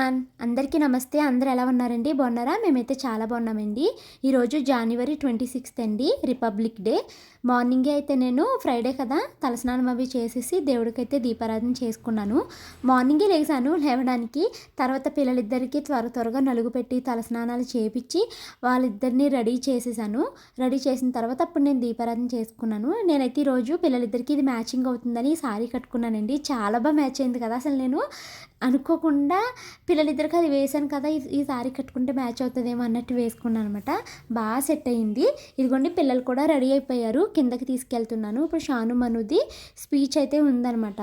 Bye. అందరికీ నమస్తే అందరు ఎలా ఉన్నారండి? బాగున్నారా? మేమైతే చాలా బాగున్నామండి. ఈరోజు జనవరి ట్వంటీ సిక్స్త్ అండి రిపబ్లిక్ డే మార్నింగే అయితే నేను ఫ్రైడే కదా తలస్నానం అవి చేసేసి దేవుడికైతే దీపారాధన చేసుకున్నాను. మార్నింగే లేచాను లేవడానికి. తర్వాత పిల్లలిద్దరికీ త్వర త్వరగా నలుగు పెట్టి తలస్నానాలు చేపించి వాళ్ళిద్దరిని రెడీ చేసేసాను. రెడీ చేసిన తర్వాత అప్పుడు నేను దీపారాధన చేసుకున్నాను. నేనైతే ఈరోజు పిల్లలిద్దరికీ ఇది మ్యాచింగ్ అవుతుందని సారీ కట్టుకున్నానండి. చాలా బాగా మ్యాచ్ అయింది కదా అసలు నేను. అనుకోకుండా పిల్లలిద్దరికి అది వేసాను కదా ఈ- సారీ కట్టుకుంటే మ్యాచ్ అవుతుందేమో అన్నట్టు వేసుకున్నాను అనమాట బాగా సెట్ అయ్యింది ఇదిగోండి పిల్లలు కూడా రెడీ అయిపోయారు. కిందకి తీసుకెళ్తున్నాను. ఇప్పుడు షాను మనుది స్పీచ్ అయితే ఉందన్నమాట.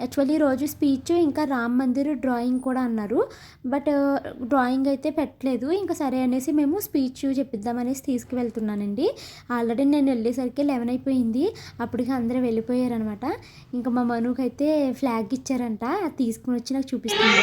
యాక్చువల్లీ రోజు స్పీచ్ ఇంకా రామ్ మందిర్ డ్రాయింగ్ కూడా అన్నారు. బట్ డ్రాయింగ్ అయితే పెట్టలేదు. ఇంకా సరే అనేసి మేము స్పీచ్ చెప్పిద్దామనేసి తీసుకువెళ్తున్నానండి. ఆల్రెడీ నేను వెళ్ళేసరికి లెవెన్ అయిపోయింది. అప్పటికి అందరూ వెళ్ళిపోయారనమాట ఇంకా మా మనుకైతే అయితే ఫ్లాగ్ ఇచ్చారంట. అది తీసుకుని వచ్చి నాకు చూపిస్తుంది.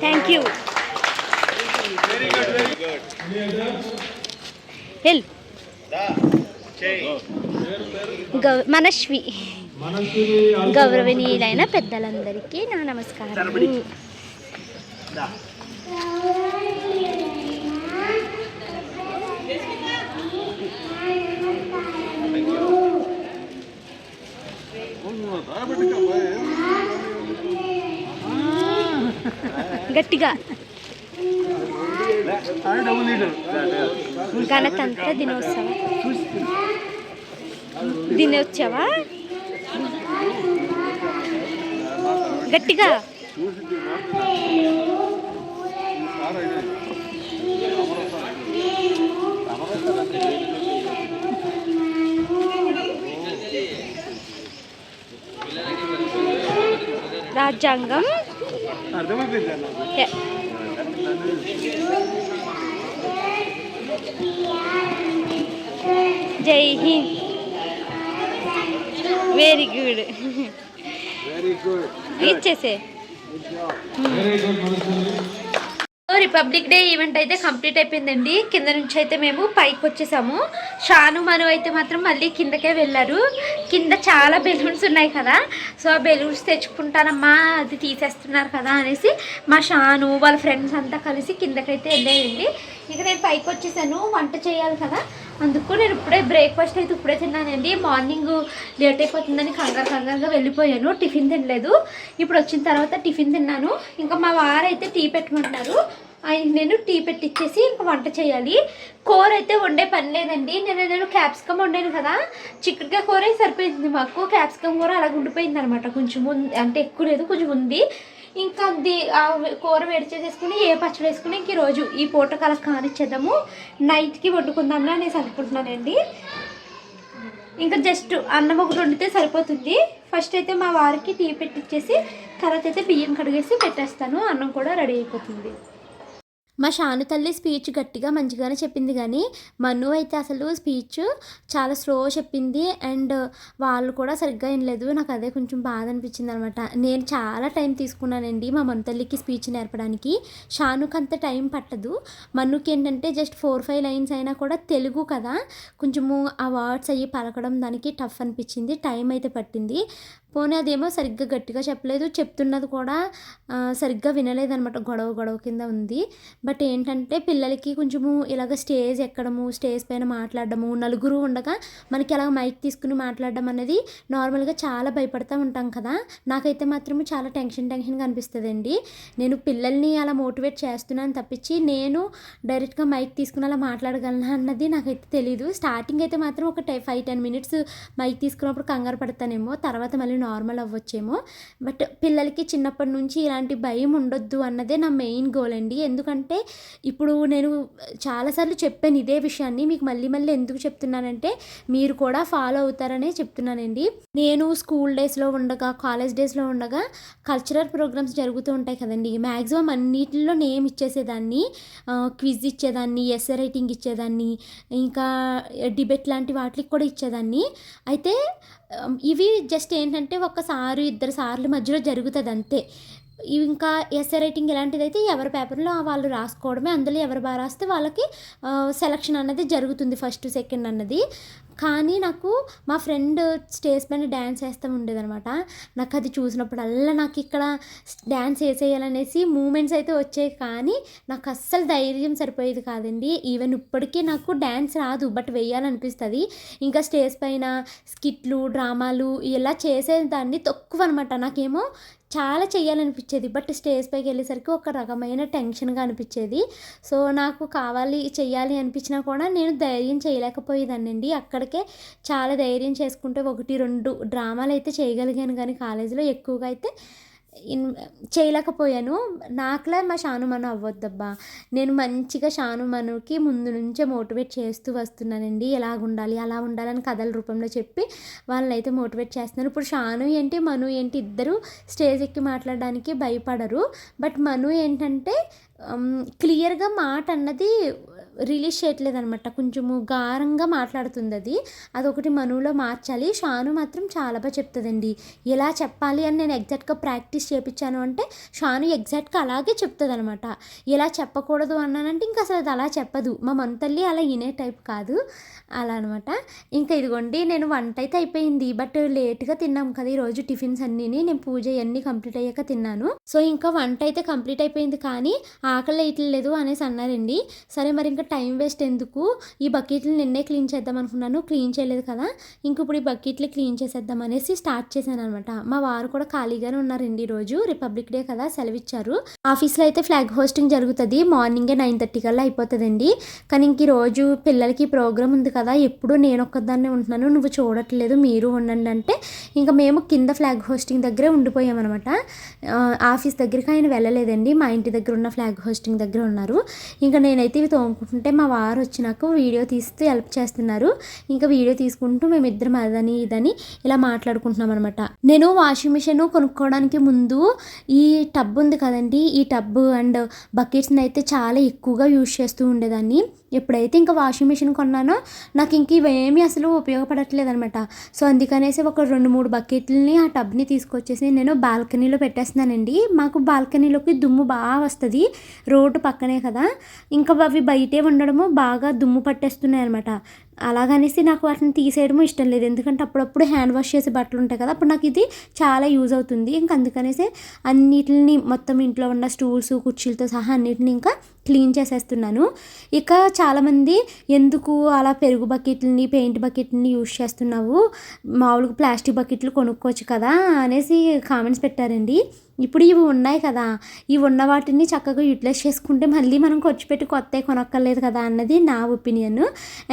థ్యాంక్ యూ హెల్ గౌ మనశ్వి గౌరవనీయులైన పెద్దలందరికీ నా నమస్కారం. గట్టిగా. గణతంత్ర దినోత్సవం. దినోత్సవ గట్టిగా. రాజ్యాంగం. ఎ- జై హింద్ వెరీ గుడ్ వెరీ గుడ్ ఇచ్చేసే వెరీ గుడ్ మనసు రిపబ్లిక్ డే ఈవెంట్ అయితే కంప్లీట్ అయిపోయిందండి. కింద నుంచి అయితే మేము పైకి వచ్చేసాము. షాను మను అయితే మాత్రం మళ్ళీ కిందకే వెళ్ళారు. కింద చాలా బెలూన్స్ ఉన్నాయి కదా. సో ఆ బెలూన్స్ తెచ్చుకుంటానమ్మా అది తీసేస్తున్నారు కదా అనేసి మా షాను వాళ్ళ ఫ్రెండ్స్ అంతా కలిసి కిందకైతే వెళ్ళారండి. ఇక నేను పైకి వచ్చేసాను. వంట చేయాలి కదా. అందుకు నేను ఇప్పుడే బ్రేక్ఫాస్ట్ అయితే ఇప్పుడే తిన్నానండి. మార్నింగ్ లేట్ అయిపోతుందని కంగారు కంగారుగా వెళ్ళిపోయాను. టిఫిన్ తినలేదు. ఇప్పుడు వచ్చిన తర్వాత టిఫిన్ తిన్నాను. ఇంకా మా వారైతే టీ పెట్టమంటున్నారు. ఆయనకి నేను టీ పెట్టిచ్చేసి ఇంకా వంట చేయాలి. కూర అయితే వండే పని లేదండి. నేను నేను క్యాప్సికమ్ వండాను కదా చిక్కుడుగా కూర సరిపోయింది మాకు. క్యాప్సికమ్ కూర అలాగ ఉండిపోయింది అనమాట కొంచెం ఉంది అంటే ఎక్కువ లేదు కొంచెం ఉంది. ఇంకా అది కూర వేడి చేసేసుకుని ఏ పచ్చడి వేసుకుని ఇంక ఈరోజు ఈ పూట కల కానిచ్చేద్దాము. నైట్కి వండుకుందామని అనేసి అనుకుంటున్నానండి. ఇంకా జస్ట్ అన్నం ఒకటి వండితే సరిపోతుంది. ఫస్ట్ అయితే మా వారికి టీ పెట్టిచ్చేసి తర్వాత అయితే బియ్యం కడిగేసి పెట్టేస్తాను. అన్నం కూడా రెడీ అయిపోతుంది. మా షాను తల్లి స్పీచ్ గట్టిగా మంచిగానే చెప్పింది కానీ మను అయితే అసలు స్పీచ్ చాలా స్లో చెప్పింది అండ్ వాళ్ళు కూడా సరిగ్గా వినలేదు. నాకు అదే కొంచెం బాధ అనిపించింది అనమాట నేను చాలా టైం తీసుకున్నానండి మా మను తల్లికి స్పీచ్ నేర్పడానికి. షానుకి అంత టైం పట్టదు. మనుకి ఏంటంటే జస్ట్ ఫోర్ ఫైవ్ లైన్స్ అయినా కూడా తెలుగు కదా. కొంచెము ఆ వర్డ్స్ అవి పలకడం దానికి టఫ్ అనిపించింది. టైం అయితే పట్టింది. పోనీ అదేమో సరిగ్గా గట్టిగా చెప్పలేదు చెప్తున్నది కూడా సరిగ్గా వినలేదనమాట గొడవ గొడవ కింద ఉంది. బట్ ఏంటంటే పిల్లలకి కొంచెము ఇలాగ స్టేజ్ ఎక్కడము స్టేజ్ పైన మాట్లాడడము నలుగురు ఉండగా మనకి ఎలాగ మైక్ తీసుకుని మాట్లాడడం అనేది నార్మల్గా చాలా భయపడతా ఉంటాం కదా. నాకైతే మాత్రము చాలా టెన్షన్ టెన్షన్గా అనిపిస్తుందండి. నేను పిల్లల్ని అలా మోటివేట్ చేస్తున్నాను తప్పించి నేను డైరెక్ట్గా మైక్ తీసుకుని అలా మాట్లాడగలను అన్నది నాకైతే తెలియదు స్టార్టింగ్ అయితే మాత్రం ఒక టై ఫైవ్ టెన్ మినిట్స్ మైక్ తీసుకున్నప్పుడు కంగారు పడతానేమో తర్వాత మళ్ళీ నార్మల్ అవ్వచ్చేమో. బట్ పిల్లలకి చిన్నప్పటి నుంచి ఇలాంటి భయం ఉండొద్దు అన్నదే నా మెయిన్ గోల్ అండి. ఎందుకంటే ఇప్పుడు నేను చాలాసార్లు చెప్పాను ఇదే విషయాన్ని. మీకు మళ్ళీ మళ్ళీ ఎందుకు చెప్తున్నానంటే మీరు కూడా ఫాలో అవుతారనే చెప్తున్నానండి. నేను స్కూల్ డేస్లో ఉండగా కాలేజ్ డేస్లో ఉండగా కల్చరల్ ప్రోగ్రామ్స్ జరుగుతూ ఉంటాయి కదండి. మ్యాక్సిమం అన్నిటిలో నేమ్ ఇచ్చేసేదాన్ని. క్విజ్ ఇచ్చేదాన్ని ఎస్ఏ రైటింగ్ ఇచ్చేదాన్ని ఇంకా డిబేట్ లాంటి వాటికి కూడా ఇచ్చేదాన్ని. అయితే ఇవి జస్ట్ ఏంటంటే ఒకసారి ఇద్దరు సార్లు మధ్యలో జరుగుతుంది అంతే ఇంకా ఎస్ఏ రైటింగ్ ఇలాంటిదైతే ఎవరి పేపర్లో వాళ్ళు రాసుకోవడమే. అందులో ఎవరు బాగా రాస్తే వాళ్ళకి సెలక్షన్ అన్నది జరుగుతుంది ఫస్ట్ సెకండ్ అన్నది. కానీ నాకు మా ఫ్రెండ్ స్టేజ్ పైన డ్యాన్స్ వేస్తూ ఉండేదనమాట నాకు అది చూసినప్పుడల్లా నాకు ఇక్కడ డ్యాన్స్ వేసేయాలనేసి మూమెంట్స్ అయితే వచ్చాయి. కానీ నాకు అస్సలు ధైర్యం సరిపోయేది కాదండి. ఈవెన్ ఇప్పటికీ నాకు డ్యాన్స్ రాదు బట్ వేయాలనిపిస్తుంది. ఇంకా స్టేజ్ పైన స్కిట్లు డ్రామాలు ఇలా చేసేదాన్ని తక్కువ అనమాట నాకేమో చాలా చేయాలనిపించేది బట్ స్టేజ్ పైకి వెళ్ళేసరికి ఒక రకమైన టెన్షన్గా అనిపించేది. సో నాకు కావాలి చేయాలి అనిపించినా కూడా నేను ధైర్యం చేయలేకపోయేదాన్నండి. అక్కడికే చాలా ధైర్యం చేసుకుంటే ఒకటి రెండు డ్రామాలు అయితే చేయగలిగాను కానీ కాలేజీలో ఎక్కువగా అయితే ఇన్ చేయలేకపోయాను. నాకులా మా షానుమను అవ్వద్దబ్బా. నేను మంచిగా షానుమనుకి ముందు నుంచే మోటివేట్ చేస్తూ వస్తున్నానండి. ఎలా ఉండాలి అలా ఉండాలని కథల రూపంలో చెప్పి వాళ్ళని అయితే మోటివేట్ చేస్తున్నారు ఇప్పుడు షాను ఏంటి మను ఏంటి ఇద్దరు స్టేజ్ ఎక్కి మాట్లాడడానికి భయపడరు. బట్ మను ఏంటంటే క్లియర్గా మాట అన్నది రిలీజ్ చేయట్లేదు అనమాట కొంచెము గారంగా మాట్లాడుతుంది అది. అదొకటి మనువులో మార్చాలి. షాను మాత్రం చాలా బాగా చెప్తుందండి. ఎలా చెప్పాలి అని నేను ఎగ్జాక్ట్గా ప్రాక్టీస్ చేయించాను అంటే షాను ఎగ్జాక్ట్గా అలాగే చెప్తుంది అనమాట ఎలా చెప్పకూడదు అన్నానంటే ఇంకా అసలు అది అలా చెప్పదు. మా మన తల్లి అలా వినే టైప్ కాదు. అలా అనమాట ఇంకా ఇదిగోండి నేను వంట అయితే అయిపోయింది. బట్ లేట్గా తిన్నాం కదా ఈరోజు టిఫిన్స్ అన్నీ నేను పూజ అన్నీ కంప్లీట్ అయ్యాక తిన్నాను. సో ఇంకా వంట అయితే కంప్లీట్ అయిపోయింది కానీ ఆకలి వేయట్లేదు అనేసి అన్నారండి. సరే మరి ఇంకా టైం వేస్ట్ ఎందుకు? ఈ బకెట్లు నిన్నే క్లీన్ చేద్దాం అనుకున్నాను క్లీన్ చేయలేదు కదా. ఇంక ఇప్పుడు ఈ బకెట్లు క్లీన్ చేసేద్దాం అనేసి స్టార్ట్ చేశాను అనమాట. మా వారు కూడా ఖాళీగానే ఉన్నారండి ఈరోజు. రిపబ్లిక్ డే కదా సెలవు ఇచ్చారు ఆఫీస్లో అయితే ఫ్లాగ్ హోస్టింగ్ జరుగుతుంది. మార్నింగే నైన్ థర్టీ కల్లా అయిపోతుందండి. కానీ ఇంక రోజు పిల్లలకి ప్రోగ్రామ్ ఉంది కదా ఎప్పుడు నేను ఒక్కదాన్నే ఉంటున్నాను. నువ్వు చూడట్లేదు మీరు ఉండండి అంటే ఇంకా మేము కింద ఫ్లాగ్ హోస్టింగ్ దగ్గరే ఉండిపోయామన్నమాట ఆఫీస్ దగ్గరికి ఆయన వెళ్ళలేదండి. మా ఇంటి దగ్గర ఉన్న ఫ్లాగ్ హోస్టింగ్ దగ్గర ఉన్నారు. ఇంకా నేనైతే ఇవి తోముకుంటుంటే మా వారు వచ్చినాక వీడియో తీస్తూ హెల్ప్ చేస్తున్నారు. ఇంకా వీడియో తీసుకుంటూ మేమిద్దరం అదని ఇదని ఇలా మాట్లాడుకుంటున్నాం అనమాట నేను వాషింగ్ మిషన్ కొనుక్కోవడానికి ముందు ఈ టబ్ ఉంది కదండి. ఈ టబ్ అండ్ బకెట్స్ని అయితే చాలా ఎక్కువగా యూజ్ చేస్తూ ఉండేదాన్ని. ఎప్పుడైతే ఇంకా వాషింగ్ మిషన్ కొన్నానో నాకు ఇంక ఇవేమీ అసలు ఉపయోగపడట్లేదు అనమాట సో అందుకనేసి ఒక రెండు మూడు బకెట్లని ఆ టబ్ని తీసుకొచ్చేసి నేను బాల్కనీలో పెట్టేస్తున్నానండి. మాకు బాల్కనీలోకి దుమ్ము బాగా వస్తుంది రోడ్డు పక్కనే కదా. ఇంకా అవి బయటే ఉండడము బాగా దుమ్ము పట్టేస్తున్నాయి అనమాట అలాగనేసి నాకు వాటిని తీసేయడము ఇష్టం లేదు. ఎందుకంటే అప్పుడప్పుడు హ్యాండ్ వాష్ చేసే బట్టలు ఉంటాయి కదా అప్పుడు నాకు ఇది చాలా యూజ్ అవుతుంది. ఇంకా అందుకనేసి అన్నిటిని మొత్తం ఇంట్లో ఉన్న స్టూల్స్ కుర్చీలతో సహా అన్నిటిని ఇంకా క్లీన్ చేసేస్తున్నాను. ఇక చాలామంది ఎందుకు అలా పెరుగు బకెట్లని పెయింట్ బకెట్ని యూజ్ చేస్తున్నావు? మామూలుగా ప్లాస్టిక్ బకెట్లు కొనుక్కోవచ్చు కదా అనేసి కామెంట్స్ పెట్టారండి. ఇప్పుడు ఇవి ఉన్నాయి కదా ఇవి ఉన్న వాటిని చక్కగా యూటిలైజ్ చేసుకుంటే మళ్ళీ మనం ఖర్చు పెట్టి కొత్త కొనక్కర్లేదు కదా అన్నది నా ఒపీనియన్.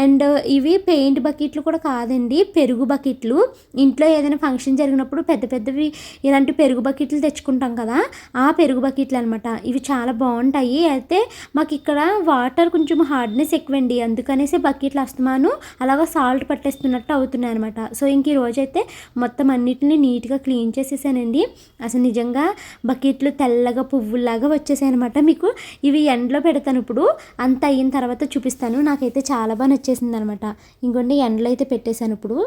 అండ్ ఇవి పెయింట్ బకెట్లు కూడా కాదండి పెరుగు బకెట్లు. ఇంట్లో ఏదైనా ఫంక్షన్ జరిగినప్పుడు పెద్ద పెద్దవి ఇలాంటి పెరుగు బకెట్లు తెచ్చుకుంటాం కదా ఆ పెరుగు బకెట్లు అనమాట ఇవి చాలా బాగుంటాయి. అయితే మాకు ఇక్కడ వాటర్ కొంచెం హార్డ్నెస్ ఎక్కువండి. అందుకనేసి బకెట్లు అస్తమాను అలాగా సాల్ట్ పట్టేస్తున్నట్టు అవుతున్నాయి అనమాట సో ఇంక ఈ రోజైతే మొత్తం అన్నిటిని నీట్గా క్లీన్ చేసేసానండి. అసలు నిజంగా బకెట్లు తెల్లగా పువ్వులాగా వచ్చేసాయి అనమాట మీకు ఇవి ఎండలో పెడతాను ఇప్పుడు. అంత అయిన తర్వాత చూపిస్తాను. నాకైతే చాలా బాగా నచ్చేసింది అనమాట ఇంకొన్ని ఎండలో అయితే పెట్టేశాను ఇప్పుడు.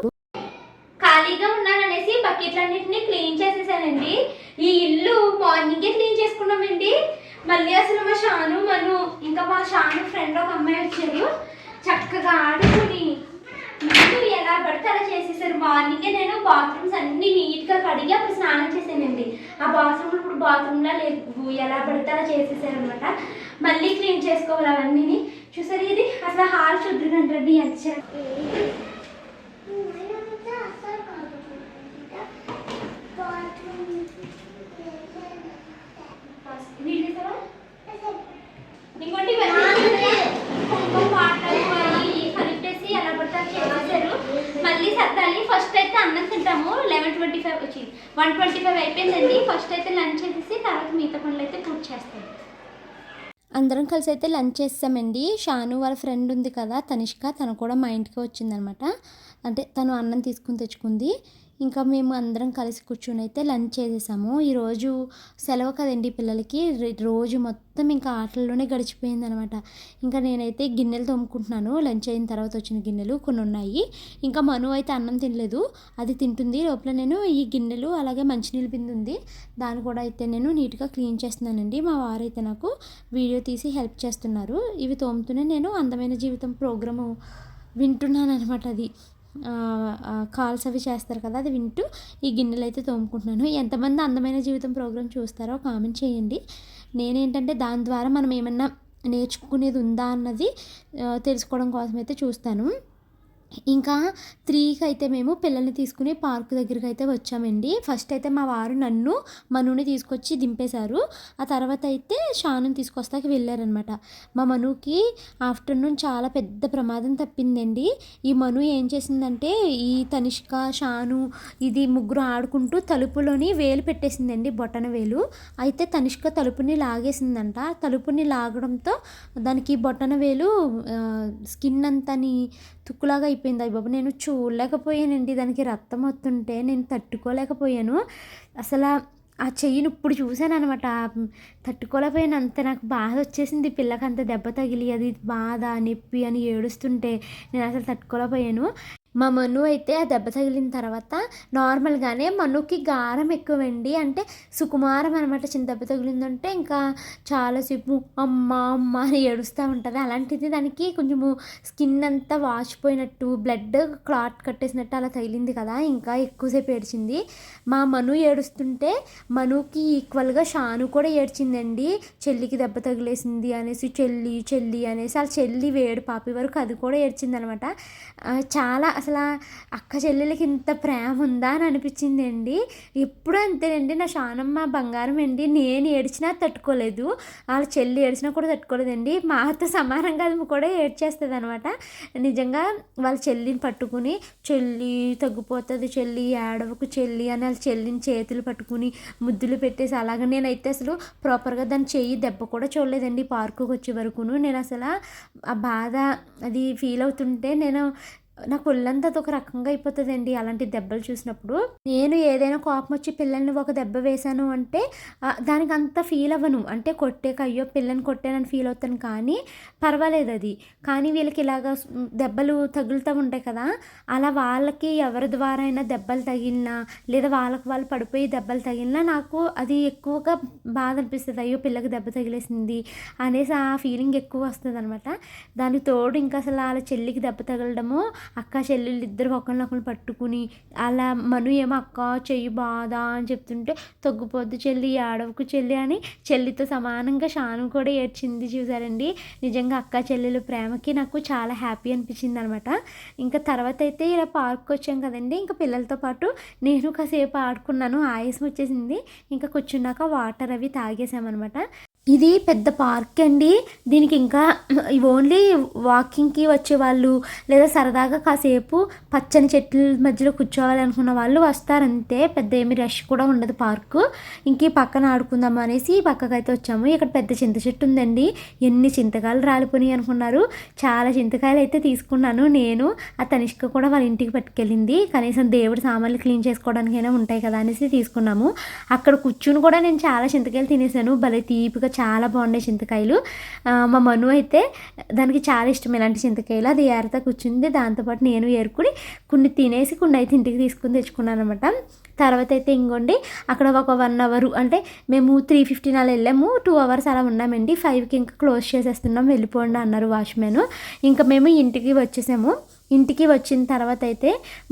ఖాళీగా ఉన్నాననేసి బకెట్లన్నింటినీ క్లీన్ చేసేసానండి. ఈ ఇల్లు మార్నింగే క్లీన్ చేసుకున్నామండి. మళ్ళీ అసలు మా షాను మను ఇంకా మా షాను ఫ్రెండ్ ఒక అమ్మాయి వచ్చారు. చక్కగా ఆడుకుని ఇల్లు ఎలా పడితే అలా చేసేసారు. మార్నింగే నేను బాత్రూమ్స్ అన్ని నీట్గా కడిగి అప్పుడు స్నానం చేశానండి. ఆ బాత్రూమ్ ఇప్పుడు బాత్రూమ్లో లేవు. ఎలా పడితే అలా చేసేసారు అనమాట మళ్ళీ క్లీన్ చేసుకోవాలి అవన్నీ చూసారు ఇది? అసలు హాల్ చూద్దరుగంటండి వచ్చారు వీడియోసారా ఇంకోటి ఇవన్నీ కుంకుమ వాటర్ కలిపేసి ఎలా పడితే అలా చేసేసారు మళ్ళీ సర్దాలి. ఫస్ట్ అయితే అన్నం తింటాము. లెవెన్ ట్వంటీ ఫైవ్ వచ్చింది. వన్ ట్వంటీ ఫైవ్ అయిపోయిందండి. ఫస్ట్ అయితే లంచ్ చేసేసి తర్వాత మిగతా పనులు అయితే పూర్తి చేస్తాం. అందరం కలిసి అయితే లంచ్ చేస్తామండి. షాను వాళ్ళ ఫ్రెండ్ ఉంది కదా తనిష్క. తను కూడా మా ఇంటికి వచ్చిందనమాట. అంటే తను అన్నం తీసుకుని తెచ్చుకుంది. ఇంకా మేము అందరం కలిసి కూర్చొని అయితే లంచ్ చేసేసాము. ఈరోజు సెలవు కదండి పిల్లలకి. రోజు మొత్తం ఇంకా ఆటల్లోనే గడిచిపోయింది అనమాట ఇంకా నేనైతే గిన్నెలు తోముకుంటున్నాను. లంచ్ అయిన తర్వాత వచ్చిన గిన్నెలు కొన్ని ఉన్నాయి. ఇంకా మను అయితే అన్నం తినలేదు. అది తింటుంది. లోపల నేను ఈ గిన్నెలు అలాగే మంచినీళ్ళ బిందు ఉంది. దాన్ని కూడా అయితే నేను నీట్గా క్లీన్ చేస్తున్నానండి. మా వారైతే నాకు వీడియో తీసి హెల్ప్ చేస్తున్నారు. ఇవి తోముతూనే నేను అందమైన జీవితం ప్రోగ్రాము వింటున్నాను అనమాట అది. కాల్స్ అవి చేస్తారు కదా అది వింటూ ఈ గిన్నెలు అయితే తోముకుంటున్నాను. ఎంతమంది అందమైన జీవితం ప్రోగ్రామ్ చూస్తారో కామెంట్ చేయండి. నేనేంటంటే దాని ద్వారా మనం ఏమన్నా నేర్చుకునేది ఉందా అన్నది తెలుసుకోవడం కోసం అయితే చూస్తాను. ఇంకా త్రీకి అయితే మేము పిల్లల్ని తీసుకుని పార్క్ దగ్గరికి అయితే వచ్చామండి. ఫస్ట్ అయితే మా వారు నన్ను మనుని తీసుకొచ్చి దింపేశారు. ఆ తర్వాత అయితే షానుని తీసుకొస్తాకి వెళ్ళారనమాట. మా మనుకి ఆఫ్టర్నూన్ చాలా పెద్ద ప్రమాదం తప్పిందండి. ఈ మను ఏం చేసిందంటే ఈ తనిష్క షాను ఇది ముగ్గురు ఆడుకుంటూ తలుపులోని వేలు పెట్టేసిందండి బొటన వేలు. అయితే తనిష్క తలుపుని లాగేసిందంట. తలుపుని లాగడంతో దానికి బొటన వేలు స్కిన్ అంతని తుక్కులాగా అయిపోయింది. అయ్యి బాబు నేను చూడలేకపోయానండి. దానికి రక్తం వస్తుంటే నేను తట్టుకోలేకపోయాను. అసలు ఆ చెయ్యిని ఇప్పుడు చూశాను అనమాట తట్టుకోలేకపోయాను. అంత నాకు బాధ వచ్చేసింది. పిల్లకి అంత దెబ్బ తగిలి అది బాధ నొప్పి అని ఏడుస్తుంటే నేను అసలు తట్టుకోలేకపోయాను. మా మను అయితే ఆ దెబ్బ తగిలిన తర్వాత నార్మల్గానే మనుకి గారం ఎక్కువండి. అంటే సుకుమారం అనమాట చిన్న దెబ్బ తగిలిందంటే ఇంకా చాలాసేపు అమ్మ అమ్మ అని ఏడుస్తూ ఉంటుంది. అలాంటిది దానికి కొంచెము స్కిన్ అంతా వాచిపోయినట్టు బ్లడ్ క్లాట్ కట్టేసినట్టు అలా తగిలింది కదా ఇంకా ఎక్కువసేపు ఏడ్చింది. మా మను ఏడుస్తుంటే మనుకి ఈక్వల్గా షాను కూడా ఏడ్చిందండి. చెల్లికి దెబ్బ తగిలేసింది అనేసి చెల్లి చెల్లి అనేసి వాళ్ళ చెల్లి వేడు పాపి వరకు అది కూడా ఏడ్చింది అనమాట చాలా అసలు అక్క చెల్లెలకి ఇంత ప్రేమ ఉందా అని అనిపించింది అండి ఎప్పుడు అంతేనండి. నా షానమ్మ బంగారం అండి. నేను ఏడ్చినా తట్టుకోలేదు. వాళ్ళ చెల్లి ఏడ్చినా కూడా తట్టుకోలేదండి. మాతో సమానంగా అది కూడా ఏడ్చేస్తుంది అనమాట నిజంగా వాళ్ళ చెల్లిని పట్టుకుని చెల్లి తగ్గిపోతుంది చెల్లి ఏడవకు చెల్లి అని వాళ్ళ చెల్లిని చేతులు పట్టుకుని ముద్దులు పెట్టేసి అలాగ నేనైతే అసలు ప్రాపర్గా దాని చెయ్యి దెబ్బ కూడా చూడలేదండి. పార్కుకి వచ్చే వరకును. నేను అసలు ఆ బాధ అది ఫీల్ అవుతుంటే నేను నాకు ఒళ్ళంతా ఒక రకంగా అయిపోతుందండి. అలాంటి దెబ్బలు చూసినప్పుడు. నేను ఏదైనా కోపం వచ్చి పిల్లల్ని ఒక దెబ్బ వేశాను అంటే దానికి అంత ఫీల్ అవ్వను. అంటే కొట్టే అయ్యో పిల్లని కొట్టానని ఫీల్ అవుతాను కానీ పర్వాలేదు అది. కానీ వీళ్ళకి ఇలాగ దెబ్బలు తగులుతూ ఉంటాయి కదా అలా వాళ్ళకి ఎవరి ద్వారా అయినా దెబ్బలు తగిలినా లేదా వాళ్ళకి వాళ్ళు పడిపోయి దెబ్బలు తగిలినా నాకు అది ఎక్కువగా బాధ అనిపిస్తుంది. అయ్యో పిల్లకి దెబ్బ తగిలేసింది అనేసి ఆ ఫీలింగ్ ఎక్కువ వస్తుంది అనమాట దానికి తోడు ఇంకా అసలు వాళ్ళ చెల్లికి దెబ్బ తగలడము అక్క చెల్లెళ్ళు ఇద్దరు ఒకరినొకరు పట్టుకుని అలా మను ఏమో అక్క చెయ్యి బాధ అని చెప్తుంటే తగ్గిపోద్దు చెల్లి ఏడవకు చెల్లి అని చెల్లితో సమానంగా షాను కూడా ఏడ్చింది చూసారండి. నిజంగా అక్క చెల్లెలు ప్రేమకి నాకు చాలా హ్యాపీ అనిపించింది అనమాట ఇంకా తర్వాత అయితే ఇలా పార్క్ వచ్చాం కదండి. ఇంకా పిల్లలతో పాటు నేను కాసేపు ఆడుకున్నాను. ఆయాసం వచ్చేసింది. ఇంకా కూర్చున్నాక వాటర్ అవి తాగేసామన్నమాట ఇది పెద్ద పార్క్ అండి. దీనికి ఇంకా ఓన్లీ వాకింగ్కి వచ్చే వాళ్ళు లేదా సరదాగా కాసేపు పచ్చని చెట్ల మధ్యలో కూర్చోవాలి అనుకున్న వాళ్ళు వస్తారంతే. పెద్ద ఏమి రష్ కూడా ఉండదు పార్కు. ఇంక ఈ పక్కన ఆడుకుందాం అనేసి ఈ పక్కకైతే వచ్చాము. ఇక్కడ పెద్ద చింత చెట్టు ఉందండి. ఎన్ని చింతకాయలు రాలిపోయినాయి అనుకున్నారు. చాలా చింతకాయలు అయితే తీసుకున్నాను నేను. ఆ తనిష్క కూడా వాళ్ళ ఇంటికి పట్టుకెళ్ళింది. కనీసం దేవుడి సామాన్లు క్లీన్ చేసుకోవడానికైనా ఉంటాయి కదా అనేసి తీసుకున్నాము. అక్కడ కూర్చుని కూడా నేను చాలా చింతకాయలు తినేసాను. భలే తీపిగా చాలా బాగున్నాయి చింతకాయలు. మా మను అయితే దానికి చాలా ఇష్టం ఇలాంటి చింతకాయలు. అది ఏరతా కూర్చుంది. దాంతోపాటు నేను ఏరుకుని కొన్ని తినేసి కొన్ని అయితే ఇంటికి తీసుకుని తెచ్చుకున్నాను అనమాట తర్వాత అయితే ఇంకోండి అక్కడ ఒక వన్ అవర్ అంటే మేము త్రీ ఫిఫ్టీన్ అలా వెళ్ళాము. టూ అవర్స్ అలా ఉన్నామండి. ఫైవ్కి ఇంకా క్లోజ్ చేసేస్తున్నాం. వెళ్ళిపోండి అన్నారు వాచ్మెన్. ఇంకా మేము ఇంటికి వచ్చేసాము. ఇంటికి వచ్చిన తర్వాత అయితే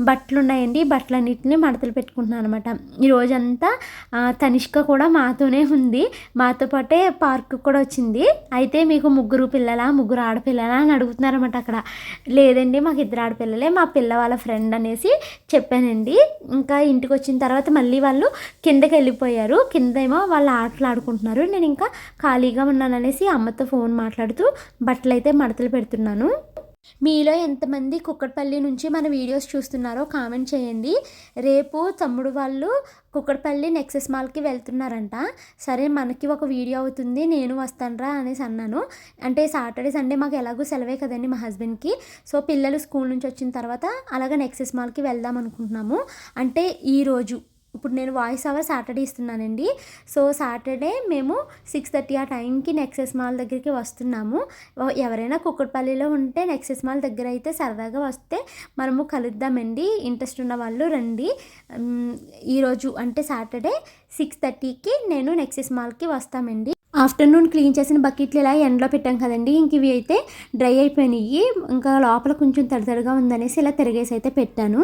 బట్టలు ఉన్నాయండి బట్టలన్నింటినీ మడతలు పెట్టుకుంటున్నాను అనమాట ఈ రోజంతా తనిష్క కూడా మాతోనే ఉంది. మాతో పాటే పార్క్ కూడా వచ్చింది. అయితే మీకు ముగ్గురు పిల్లలా ముగ్గురు ఆడపిల్లలా అని అడుగుతున్నారన్నమాట అక్కడ. లేదండి మాకు ఇద్దరు ఆడపిల్లలే మా పిల్ల వాళ్ళ ఫ్రెండ్ అనేసి చెప్పానండి. ఇంకా ఇంటికి వచ్చిన తర్వాత మళ్ళీ వాళ్ళు కిందకి వెళ్ళిపోయారు. కింద ఏమో వాళ్ళు ఆటలు ఆడుకుంటున్నారు. నేను ఇంకా ఖాళీగా ఉన్నాననేసి అమ్మతో ఫోన్ మాట్లాడుతూ బట్టలు అయితే మడతలు పెడుతున్నాను. మీలో ఎంతమంది కుక్కడపల్లి నుంచి మన వీడియోస్ చూస్తున్నారో కామెంట్ చేయండి. రేపు తమ్ముడు వాళ్ళు కుక్కడపల్లి నెక్సెస్ మాల్కి వెళ్తున్నారంట. సరే మనకి ఒక వీడియో అవుతుంది నేను వస్తానరా అనేసి అన్నాను. అంటే సాటర్డే సండే మాకు ఎలాగో సెలవే కదండి మా హస్బెండ్కి. సో పిల్లలు స్కూల్ నుంచి వచ్చిన తర్వాత అలాగ నెక్సెస్ మాల్కి వెళ్దాం అనుకుంటున్నాము. అంటే ఈరోజు ఇప్పుడు నేను వాయిస్ అవర్ సాటర్డే ఇస్తున్నానండి. సో సాటర్డే మేము సిక్స్ థర్టీ ఆ టైంకి నెక్సెస్ మాల్ దగ్గరికి వస్తున్నాము. ఎవరైనా కుక్కడపల్లిలో ఉంటే నెక్సెస్ మాల్ దగ్గర అయితే సరదాగా వస్తే మనము కలుద్దామండి. ఇంట్రెస్ట్ ఉన్న వాళ్ళు రండి. ఈరోజు అంటే సాటర్డే సిక్స్ థర్టీకి నేను నెక్సెస్ మాల్కి వస్తామండి. ఆఫ్టర్నూన్ క్లీన్ చేసిన బకెట్లు ఇలా ఎండలో పెట్టాం కదండి. ఇంక ఇవి అయితే డ్రై అయిపోయినాయి. ఇంకా లోపల కొంచెం తడితడిగా ఉందనేసి ఇలా తిరిగేసి అయితే పెట్టాను.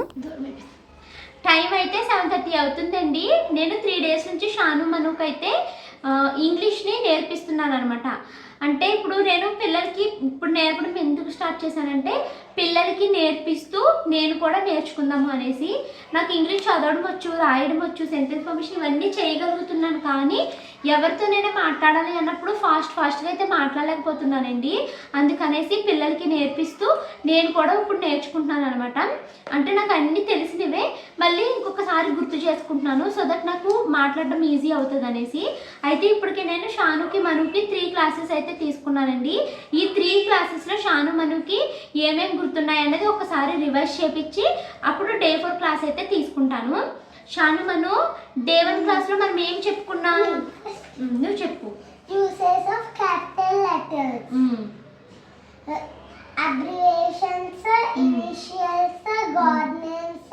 టైం అయితే సెవెన్ థర్టీ అవుతుందండి. నేను త్రీ డేస్ నుంచి షాను మనుకు అయితే ఇంగ్లీష్ని నేర్పిస్తున్నాను అనమాట అంటే ఇప్పుడు నేను పిల్లలకి ఇప్పుడు నేర్పడం ఎందుకు స్టార్ట్ చేశానంటే పిల్లలకి నేర్పిస్తూ నేను కూడా నేర్చుకుందాము అనేసి నాకు ఇంగ్లీష్ చదవడం వచ్చు రాయడం వచ్చు సెంటెన్స్ పంపిషన్ ఇవన్నీ చేయగలుగుతున్నాను. కానీ ఎవరితో నేను మాట్లాడాలి అన్నప్పుడు ఫాస్ట్ ఫాస్ట్గా అయితే మాట్లాడలేకపోతున్నానండి. అందుకనేసి పిల్లలకి నేర్పిస్తూ నేను కూడా ఇప్పుడు నేర్చుకుంటున్నాను అనమాట అంటే నాకు అన్నీ తెలిసినవే మళ్ళీ ఇంకొకసారి గుర్తు చేసుకుంటున్నాను. సో దట్ నాకు మాట్లాడడం ఈజీ అవుతుంది అనేసి. అయితే ఇప్పటికి నేను షానుకి మనుకి త్రీ క్లాసెస్ అయితే తీసుకున్నానండి. ఈ త్రీ క్లాసెస్లో షాను మనుకి ఏమేమి గుర్తున్నాయి అనేది ఒకసారి రివర్స్ చేపించి అప్పుడు డే ఫోర్ క్లాస్ అయితే తీసుకుంటాను. షాను మను డే వన్ క్లాస్లో మనం ఏం చెప్పుకున్నాం? ఉమ్, నువ్వు చెప్పు. Uses of capital letters. Um, Uh, abbreviations, initials, god names,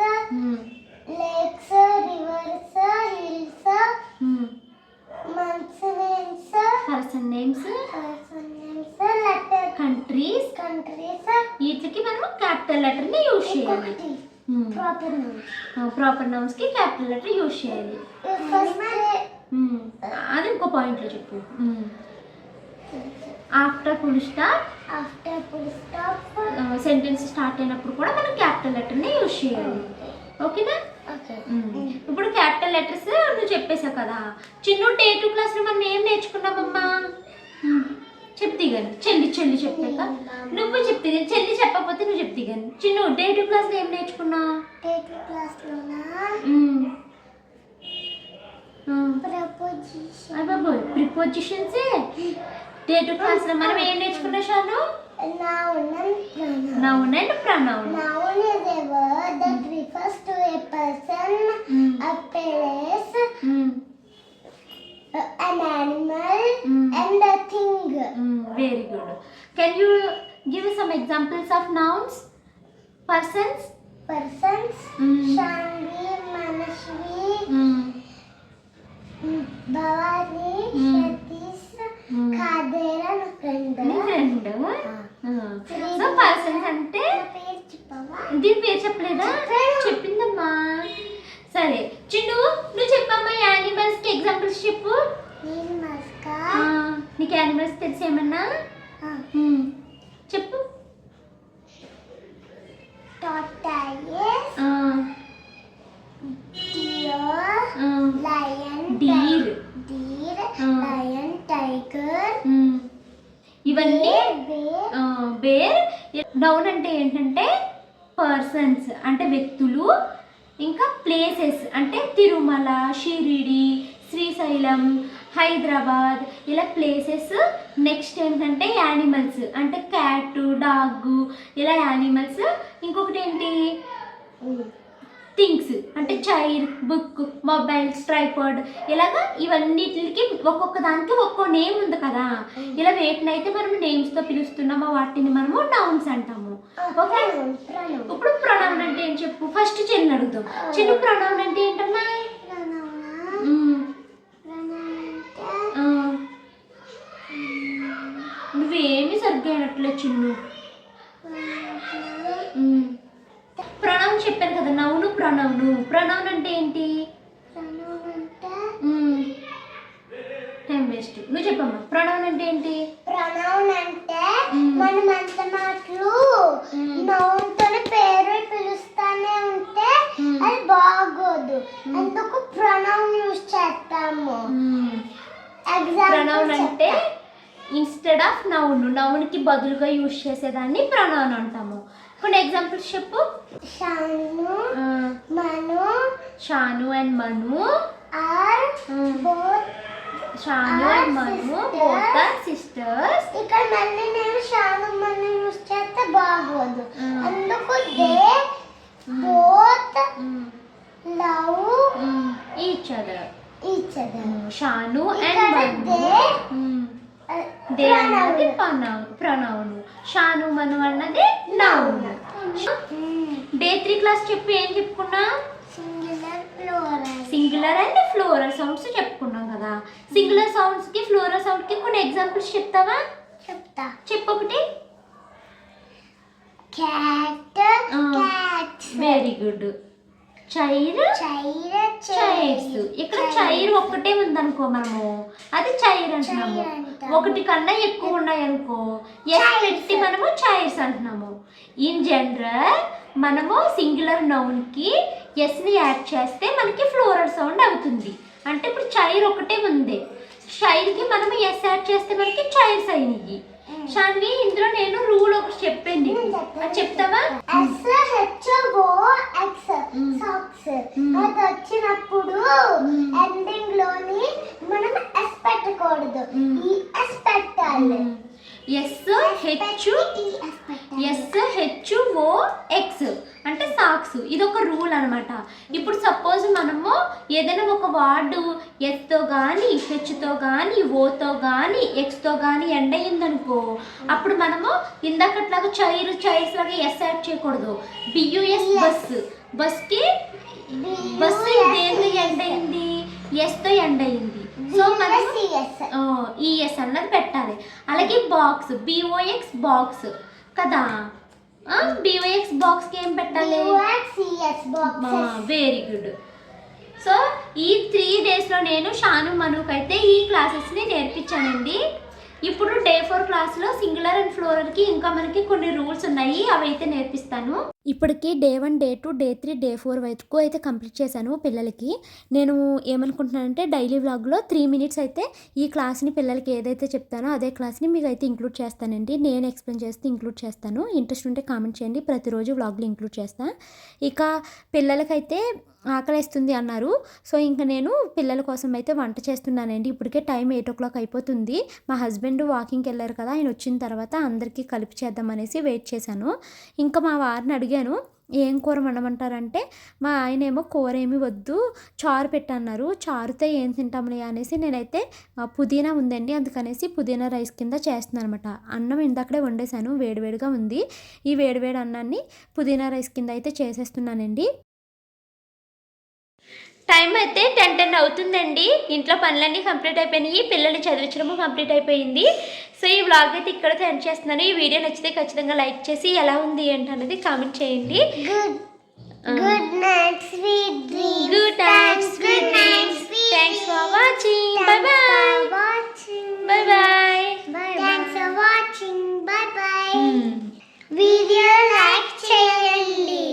months names, person names names, letter. Countries countries, వీటికి మనం క్యాపిటల్ లెటర్ని యూజ్ చేయాలి. proper nouns. ప్రాపర్ నౌన్స్కి క్యాపిటల్ లెటర్ యూజ్ చేయాలి First, ఉమ్, అది ఇంకో పాయింట్లో చెప్పు. After full stop after full stop, sentence start అయినప్పుడు కూడా మనం క్యాపిటల్ లెటర్ని యూజ్ చేయాలి. ఓకేనా. ఇప్పుడు క్యాపిటల్ లెటర్స్ నువ్వు చెప్పేశావు కదా. చిన్న డే టూ క్లాస్లో మనం ఏం నేర్చుకున్నామమ్మా. చెప్తే కానీ చెల్లి చెల్లి చెప్పాక. నువ్వు చెప్తే కానీ చెల్లి చెప్పకపోతే నువ్వు చెప్తే కానీ చిన్న డే టూ క్లాస్లో ఏం నేర్చుకున్నావు Take class లోనా? ఉమ్. ఉమ్. preposition. అయ్య బాబోయ్ ప్రిపోజిషన్సే డే టూ క్లాస్లో మనం ఏం నేర్చుకున్నా షాను? Noun and pronoun. Noun is a word that refers to a person, mm. a place, mm. an animal, mm. and a thing. Mm, very good. Can you give some examples of nouns? Persons? Persons. Mm. Shangri, Manashvi, mm. Mm. ఇలా places next ఏంటంటే animals అంటే cat dog ఇలా animals ఇంకొకటి ఏంటి? Things అంటే chair book mobile tripod ఇలాగా ఇవన్నిటికి ఒక్కొక్క దానికి ఒక్కో నేమ్ ఉంది కదా. ఇలా వేటినైతే మనం నేమ్స్తో పిలుస్తున్నామో వాటిని మనము నౌన్స్ అంటాము. ఓకే. ఇప్పుడు ప్రొనౌన్ అంటే ఏం చెప్పు? ఫస్ట్ చిన్న అడుగుదాం. చిన్న ప్రొనౌన్ అంటే ఏంటమ్మా అనట్లే చిన్ను. ప్రొనౌన్ చెప్పాను కదా నౌను ప్రొనౌను ప్రొనౌన్ అంటే ఏంటి? Time waste. నువ్వు చెప్పమ్మా. ప్రొనౌన్ అంటే ఏంటి? pronoun అంటే మ్మ్. మనం ఎంత మాటలు మ్మ్. నౌన్ తోనే పేరు పిలుస్తానే ఉంటే మ్మ్. అది బాగోదు అందుకు ప్రొనౌన్ యూస్ చేస్తాము ప్రొనౌన్ ఎగ్జాంపుల్ అంటే ఇన్స్టెడ్ ఆఫ్ నౌన్ నౌన్కి బదులుగా యూజ్ చేసేదాన్ని ప్రొనౌన్ అంటాము. కొన్ని ఎగ్జాంపుల్స్ చెప్పు. Shanu Manu Shanu and Manu. Are. Both Shanu and Manu both are sisters. ఇక్కడ మళ్ళీ నేను షాను మను యూస్ చేస్తే బాగోదు. అందుకు they both love each other. Each other. Shanu and Manu. They అన్నది ప్రొనౌన్ షాను మను అన్నది నౌన్ డే త్రీ క్లాస్ చెప్పి ఏం చెప్పుకున్నా సింగులర్ అండ్ ఫ్లోరల్ సౌండ్స్ చెప్పుకున్నాం కదా. సింగులర్ సౌండ్స్కి ఫ్లోరల్ సౌండ్కి కొన్ని ఎగ్జాంపుల్స్ చెప్తావా? చెప్తా. చెప్పు ఒకటి. Cat very good. Chair chair chairs. ఇక్కడ చైర్ ఒక్కటే ఉందనుకో మనము. అది చైర్ అంటున్నాము. ఒకటి కన్నా ఎక్కువ ఉన్నాయి అనుకో ఎస్. పెట్టి మనము చైర్స్ అంటున్నాము. ఇన్ జనరల్ మనము సింగులర్ నౌన్కి ఎస్ని యాడ్ చేస్తే మనకి ఫ్లోరల్ సౌండ్ అవుతుంది. అంటే ఇప్పుడు చైర్ ఒకటే ఉంది. చైర్కి మనము ఎస్ యాడ్ చేస్తే మనకి చైర్స్ అయినాయి షాన్వి ఇందులో నేను రూల్ ఒకటి చెప్పాను నీకు అది చెప్తావా ఎస్ హెచ్ ఓ ఎక్స్ మ్మ్. సాక్స్ మ్మ్. అది వచ్చినప్పుడు మ్మ్. ఎండింగ్లోని మనం ఎస్ పెట్టకూడదు మ్మ్. ఈ ఎస్ పెట్టాలి ఎస్ హెచ్ ఈ ఎస్ పెట్టాలి ఎస్ హెచ్ ఓ ఎక్స్ అంటే సాక్స్ ఇది ఒక రూల్ అనమాట ఇప్పుడు సపోజ్ మనము ఏదైనా ఒక వార్డు ఎస్తో కానీ హెచ్తో కానీ ఓతో కానీ ఎక్స్తో కానీ ఎండ్ అయ్యిందనుకో అప్పుడు మనము ఇందాకట్లాగా చైర్ చైర్స్ లాగా ఎస్ యాడ్ చేయకూడదు. B U S bus. బస్కి బస్సు దేంతో ఎండ్ అయింది ఎస్తో ఎండ్ అయింది సో మనం ఈఎస్ అన్నది పెట్టాలి. అలాగే box. B O X box. కదా? బిఓఎక్స్ బాక్స్కి ఏం పెట్టాలి? వెరీ గుడ్ సో ఈ త్రీ డేస్లో నేను షాను మనుకు అయితే ఈ క్లాసెస్ని నేర్పించానండి. ఇప్పుడు డే ఫోర్ క్లాస్లో సింగులర్ అండ్ ఫ్లోరల్కి ఇంకా మనకి కొన్ని రూల్స్ ఉన్నాయి అవి అయితే నేర్పిస్తాను. ఇప్పటికి day one day two day three day four వరకు అయితే కంప్లీట్ చేశాను పిల్లలకి. నేను ఏమనుకుంటున్నానంటే డైలీ వ్లాగ్లో త్రీ మినిట్స్ అయితే ఈ క్లాస్ని పిల్లలకి ఏదైతే చెప్తానో అదే క్లాస్ని మీకు అయితే ఇంక్లూడ్ చేస్తానండి. నేను ఎక్స్ప్లెయిన్ చేస్తే ఇంక్లూడ్ చేస్తాను. ఇంట్రెస్ట్ ఉంటే కామెంట్ చేయండి. ప్రతిరోజు వ్లాగ్లు ఇంక్లూడ్ చేస్తాను ఇక పిల్లలకైతే ఆకలేస్తుంది అన్నారు. సో ఇంకా నేను పిల్లల కోసం అయితే వంట చేస్తున్నానండి. ఇప్పటికే టైం ఎయిట్ ఓ క్లాక్ అయిపోతుంది. మా హస్బెండ్ వాకింగ్కి వెళ్ళారు కదా ఆయన వచ్చిన తర్వాత అందరికీ కలిపి చేద్దామనేసి వెయిట్ చేశాను. ఇంకా మా వారిని అడిగాను ఏం కూర వండమంటారంటే మా ఆయన ఏమో కూర ఏమి వద్దు చారు పెట్టన్నారు. చారుతో ఏం తింటాంలే అనేసి నేనైతే పుదీనా ఉందండి అందుకనేసి పుదీనా రైస్ కింద చేస్తున్నాను అనమాట అన్నం ఇందాకడే వండేశాను వేడివేడిగా ఉంది. ఈ వేడివేడి అన్నాన్ని పుదీనా రైస్ కింద అయితే చేసేస్తున్నానండి. టైం అయితే టెన్ టెన్ అవుతుందండి. ఇంట్లో పనులన్నీ కంప్లీట్ అయిపోయినాయి. పిల్లలు చదివించడము కంప్లీట్ అయిపోయింది. సో ఈ వ్లాగ్ అయితే ఇక్కడతో ఎండ్ చేస్తున్నాను. ఈ వీడియో నచ్చితే ఖచ్చితంగా లైక్ చేసి ఎలా ఉంది ఏంటి అనేది కామెంట్ చేయండి. Good night sweet good night sweet thanks for watching bye bye bye bye thanks for watching bye bye video like చేయండి